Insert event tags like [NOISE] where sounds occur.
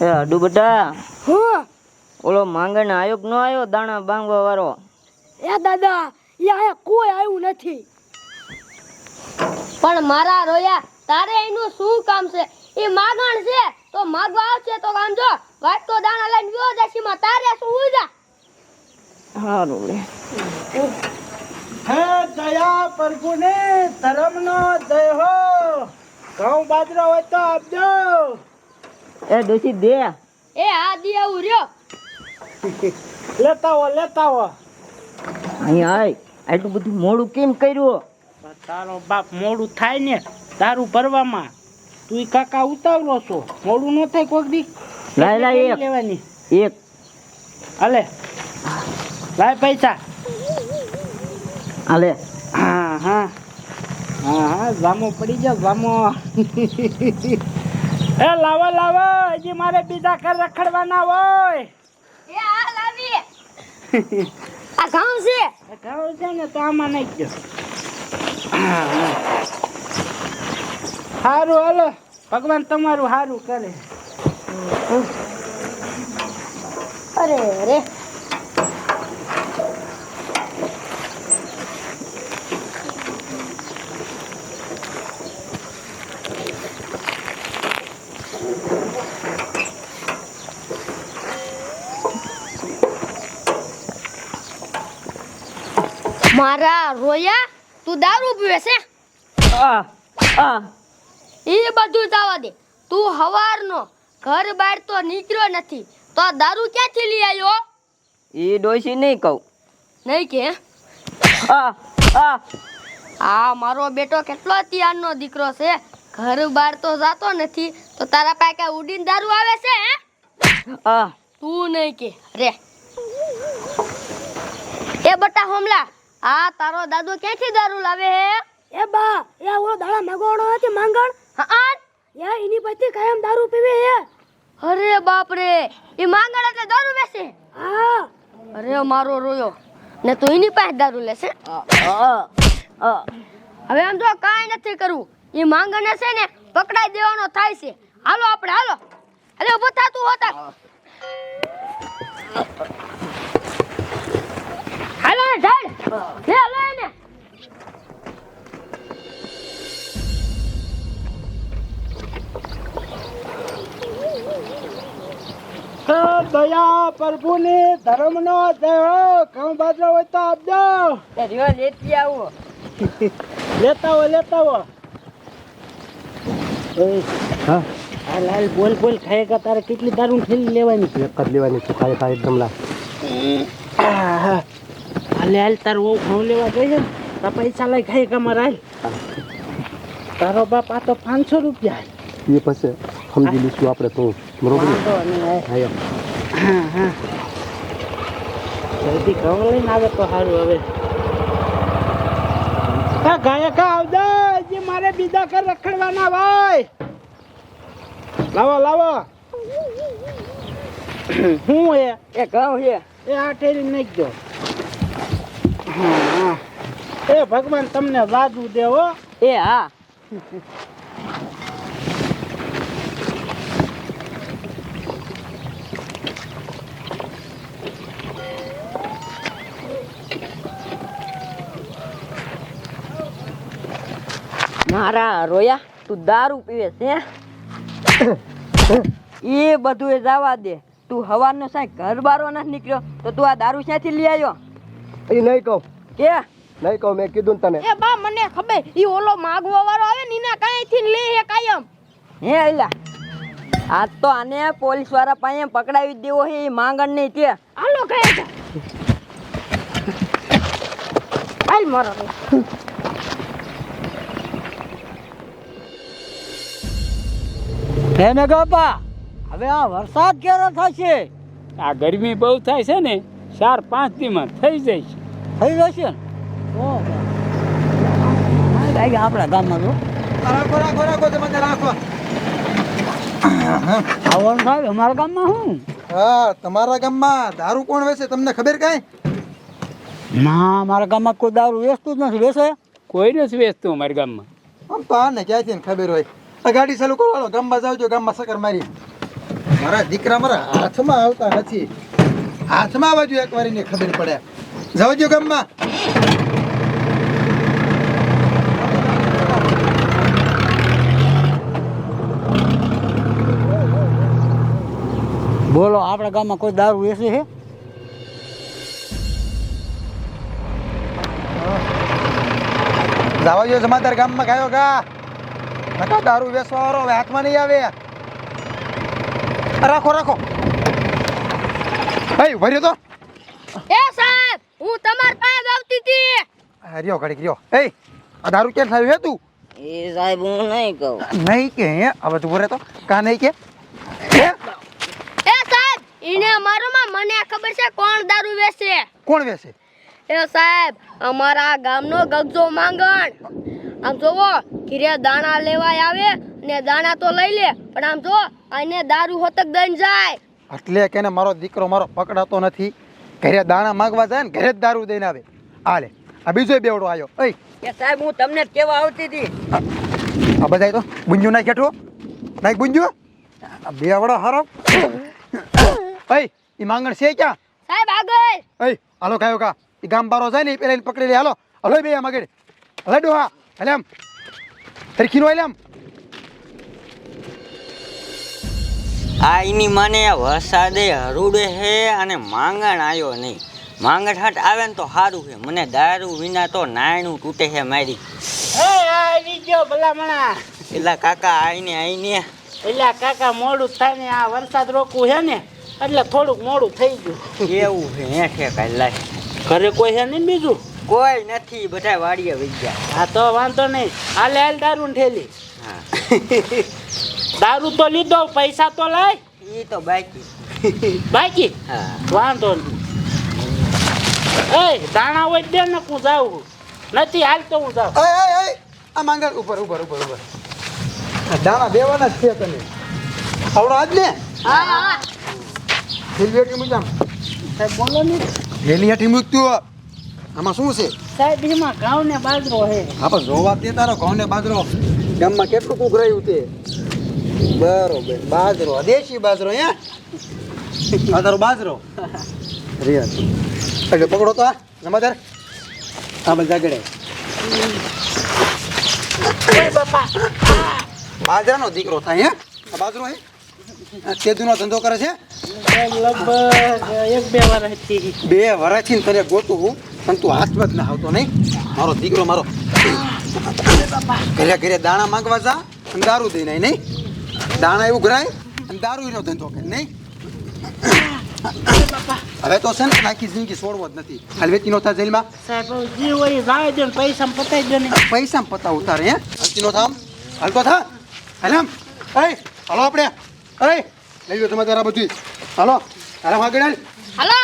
એ હાડુ બેટા. હા. ઓલો માંગણ આયોગ નો આવ્યો દાણા બાંગવા વાળો. એ દાદા એ આયા કોઈ આવ્યું નથી. પણ મારા રોયા તારે એનું શું કામ છે? એ માગણ છે તો માગવા આવશે તો કામ જો. વાત તો દાણા લઈને ગયો જશી માં તારે શું ઉજા હારું લે. હે દયા પ્રભુને ધર્મનો જય હો. ઘઉં બાજરો હોય તો આપજો. એ ડોસી દે. એ આ દે આવું રહ્યો. લેતા હો લેતા હો. અહીંયા આય. આટલું બધું મોડું કેમ કર્યું? તારો બાપ મોડું થાય ને તારું ભરવામાં. તું કાકા ઉતાવળો છો. મોડું ન થાય કોક દી. લાય લાય એક. લેવાની? એક. અલે લાય પૈસા. અલે હા હા. હા હા જામો પડી જા જામો એ લાવો લાવો હજી મારે બીજા ઘર રખડવાના હોય. એ આ લાવી આ ઘઉં છે? ઘઉં છે ને તો આમાં નહીં દો. સારું હાલો. ભગવાન તમારું સારું કરે. અરે રે મારા રોયા તું દારૂ પીવે છે? એ બધું જવા દે. તું હવારનો ઘર બહાર તો નીકળ્યો નથી તો દારૂ ક્યાંથી લઈ આવ્યો એ ડોસી નહીં કહું. નહીં કે? આ મારો બેટો કેટલો ત્યારનો દીકરો છે? ઘર બહાર તો જાતો નથી તો તારા પાસે ઉડીને દારૂ આવે છે તું નહીં કે. રે. એ બટા હોમલા. આ તારો દાદો ક્યાંથી દારૂ લાવે હે? એ બા એ ઓલો દાડા મગોડો હતી માંગણ? હા એ એની પછી કાયમ દારૂ પીવે હે. અરે બાપ રે એ માંગણ એટલે દારૂ બેસે હા. અરે મારો રોયો. ને તું એની પાસે દારૂ લેશે? હવે આમ જો કાંઈ નથી કરવું. એ માંગણે છે ને પકડાઈ દેવાનો થાય છે. હાલો આપણે હાલો. અરે ઊભો થા તું હોતા. પ્રભુને ધર્મનો જય હો ઘઉં બાજરો હોય તો આપજો. લેતી આવો. [LAUGHS] લેતા હો લેતા હો હા. હાલ હાલ બોલ બોલ ખાયેગા તારે કેટલી દારૂ લેવાની? એક જ લેવાની. હાલે હાલ તારું ઘઉં લેવા ગઈ છે પૈસા લઈ ખાઈ કમર તારો બાપ આ તો પાંચસો રૂપિયા એ પછી સમજી લઈશું આપણે તો. બરોબર. હા. હા હા જલ્દી ઘઉં લઈને આવે તો સારું હવે. ગાયકા આવજો હજી મારે બીજા ઘર રખડવાના ભાઈ લાવો લાવો. હું એ? એ ઘઉં છે. એ આ ઠેરી નાખજો હા હા. એ ભગવાન તમને લાદુ દેવો એ હા. મારા રોયા તું દારૂ પીવે છે [COUGHS] એ બધું એ જવા દે. તું હવારનો સાહેબ ઘર બારો નથી નીકળ્યો તો તું આ દારૂ ક્યાંથી લઈ આવ્યો? એ નહીં કહું. કે? નહીં કહું મેં કીધું તને. એ બા મને ખબર એ ઓલો માગવા વાળો આવે ને એના કાંઈથી લે હે કાયમ? હે એલા આ તો આને પોલીસવાળા પાસે પકડાવી દેવો હે એ માંગણ નહીં તે હાલો કહે આલ હાલ મારો હે ને બાપા હવે આ વરસાદ ક્યારે થશે? આ ગરમી બહુ થાય છે ને ચાર પાંચ દીમાં થઈ જાય છે. થઈ જશે ને? ઓહો. આ ગાય આપણા ગામમાં તો આવવાનું થાય અમારા ગામમાં શું? હા તમારા ગામમાં દારૂ કોણ વેચે તમને ખબર કાંઈ? ના મારા ગામમાં કોઈ દારૂ વેચતું જ નથી વેચે? કોઈ નથી વેચતું અમારા ગામમાં. આમ તો આને ક્યાંથી ને ખબર હોય? આ ગાડી ચાલુ કરો હાલો ગામમાં જાવજો, ગામમાં સકર મારી મારા દીકરા મારા હાથમાં આવતા નથી. હાથમાં આવજો એક વારીને ખબર પડે. જાવજો ગામમાં. બોલો, આપણા ગામમાં કોઈ દારૂ વેચે છે? જાવા જો જમાદાર ગામમાં ખાયો ગા. નકા દારૂ વેચવા વાળો હવે હાથમાં નહીં આવે રાખો રાખો. ભાઈ ભર્યો તો. એ સાહેબ હું તમાર પાસે આવતી હતી. રહ્યો ઘડીક રહ્યો. એ આ દારૂ ક્યાં થયું હે તું? એ સાહેબ હું નહીં કહું. નહીં કે હે? હવે તું બોલે તો. કા નહીં કે? એ સાહેબ ઈને મારોમાં મને ખબર છે કોણ દારૂ વેચે. કોણ વેચે? એ સાહેબ અમારા ગામનો ગગજો માંગણ. આમ જોવો ઘીરે દાણા લેવાય આવે ને દાણા તો લઈ લે પણ આમ જો આને દારૂ હોતક દઈને જાય. એટલે કે મારો દીકરો મારો પકડાતો નથી. ઘરે દાણા માંગવા જાય ને ઘરે જ દારૂ દઈને આવે. આલે આ બીજો બેવડો આવ્યો એય કે સાહેબ હું તમને જ કહેવા આવતી હતી. આ બધા તો ગુંજુ નાખ હેઠું. નાખ ગુંજુ આ બેવડો હારો. એય એ માંગણ છે ક્યાં? સાહેબ આગળ. એય હાલો કાયો કા. એ ગામ બારો જાય ને એ પેલા પકડી લે. હાલો હલો બે આમ આગળ હલો ડોહા હલે આમ તરખી નો હલે આ એની માને વરસાદે હરુડે હે અને માંગણ આવ્યો નહીં. માંગણ હટ આવે ને તો સારું છે મને દારૂ વિના તો નાયણું તૂટે છે મારી. એ આવી ગયો ભલામણા. પેલા કાકા આઈને આઈને. એટલે કાકા મોડું થાય ને આ વરસાદ રોકવું છે ને એટલે થોડુંક મોડું થઈ ગયું. એવું છે હેઠે કાંઈ ઘરે કોઈ છે નહીં બીજું? કોઈ નથી બધા વાડીએ વહી ગયા. હા તો વાંધો નહીં. હાલે હાલ દારૂ ઠેલી. હા. દારૂ તો લીધો પૈસા તો લાય એ તો બાકી. બાકી? હા. વાંધો નહીં. એ દાણા હોય દે ને હું જાઉં. નથી હાલ તો હું જાઉં. આ માંગર ઉપર ઉપર ઉપર ઉપર. દાણા દેવાના જ છે તને. આવડો આજ ને? હા હા. મૂક આમ. સાહેબ બોલો ને રેલી હેઠી મૂક તું આમાં શું છે? સાહેબ એમાં ઘઉં ને બાજરો હે હા પણ જોવા દે તારો ઘઉં ને બાજરો. ગામમાં કેટલું રહ્યું તે? બરોબર બાજરો દેશી બાજરો હે? આ તારો બાજરો? રિયા એટલે પકડો તો આ જમાદાર આ બધા ગડે બાજરાનો દીકરો થાય હે? આ બાજરો હે? કેદુનો ધંધો કરે છે? લગભગ એક બે વર્ષથી બે વર્ષથી તને ગોતું હું. પણ તું હાથમાં જ ના આવતો નહીં? મારો દીકરો મારો ઘરે ઘરે દાણા માંગવા જા અને દારૂ દઈ નહીં નહીં? દાણા એવું ઘરાય અને દારૂ એનો ધંધો કે નહીં? હવે તો છે ને આખી જિંદગી છોડવો જ નથી. હાલ વેચી નો થા જેલમાં? પૈસા પતાઈ દો ને. પૈસા પતા ઉતારે હે? હલતી નો થામ હાલ તો થા. હાલ આમ. એ હાલો આપણે. એ લઈ લો તમે તારા બધું. હાલો હાલો આગળ આપણે હલો